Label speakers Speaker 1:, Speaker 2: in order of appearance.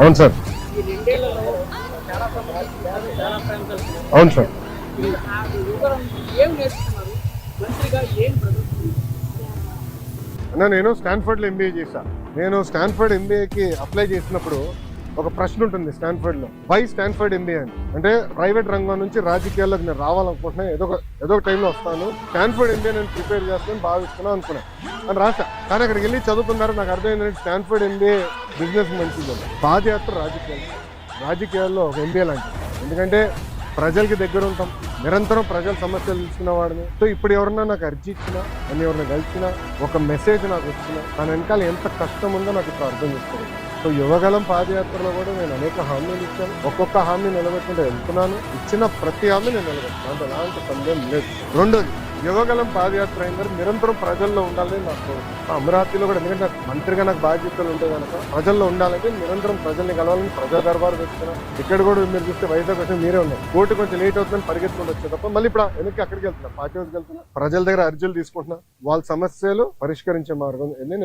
Speaker 1: అవును సార్. అవును సార్. అన్న నేను స్టాన్ఫర్డ్లో ఎంబీఏ చేశాను నేను స్టాన్ఫర్డ్ ఎంబీఏకి అప్లై చేసినప్పుడు ఒక ప్రశ్న ఉంటుంది స్టాన్ఫర్డ్లో. వై స్టాన్ఫర్డ్ ఎంబీఏ అని? అంటే ప్రైవేట్ రంగం నుంచి రాజకీయాల్లోకి నేను రావాలనుకుంటున్నా. ఏదో ఒక ఏదో ఒక టైంలో వస్తాను. స్టాన్ఫర్డ్ ఎంబీఏ నేను ప్రిపేర్ చేస్తాను భావిస్తున్నాను అనుకున్నాను అని రాసా కానీ అక్కడికి వెళ్ళి చదువుకున్నారు నాకు అర్థమైంది స్టాన్ఫర్డ్ ఎంబీఏ బిజినెస్ మంచిది పాదయాత్ర రాజకీయాలు. రాజకీయాల్లో ఒక ఎంబీఏ లాంటిది. ఎందుకంటే ప్రజలకి దగ్గర ఉంటాం. నిరంతరం ప్రజల సమస్యలు తెలుసుకున్న వాడిని. సో ఇప్పుడు ఎవరన్నా నాకు అర్జీ ఇచ్చినా అని ఎవరిని కలిసినా ఒక మెసేజ్ నాకు వచ్చినా దాని వెనకాల ఎంత కష్టం ఉందో నాకు ఇప్పుడు అర్థం చేసుకోవాలి సో యువగలం పాదయాత్రలో కూడా నేను అనేక హామీలు ఇచ్చాను. ఒక్కొక్క హామీ నిలబెట్టుకుంటే వెళ్తున్నాను. ఇచ్చిన ప్రతి హామీ నేను నిలబెట్టున్నాను అంటే ఎలాంటి సందేహం లేదు. రెండోది యువగలం పాదయాత్ర అయిన తర్వాత నిరంతరం ప్రజల్లో ఉండాలని నాకు అమరావతిలో కూడా ఎందుకంటే నాకు మంత్రిగా నాకు బాధ్యతలు ఉంటాయి కనుక ప్రజల్లో ఉండాలంటే నిరంతరం ప్రజల్ని కలవాలని ప్రజా దర్బారు పెట్టుకున్నాను. ఇక్కడ కూడా మీరు చూస్తే వైజాగ్ వచ్చి మీరే ఉన్నారు. కోర్టు కొంచెం లేట్ అవుతుందని పరిగెత్తుకుంటూ వచ్చే తప్ప మళ్ళీ ఇప్పుడు వెనక్కి అక్కడికి వెళ్తున్నా పార్టీ హౌస్కి వెళ్తున్నా. ప్రజల దగ్గర అర్జీలు తీసుకుంటున్నా. వాళ్ళ సమస్యలు పరిష్కరించే మార్గం ఎన్ని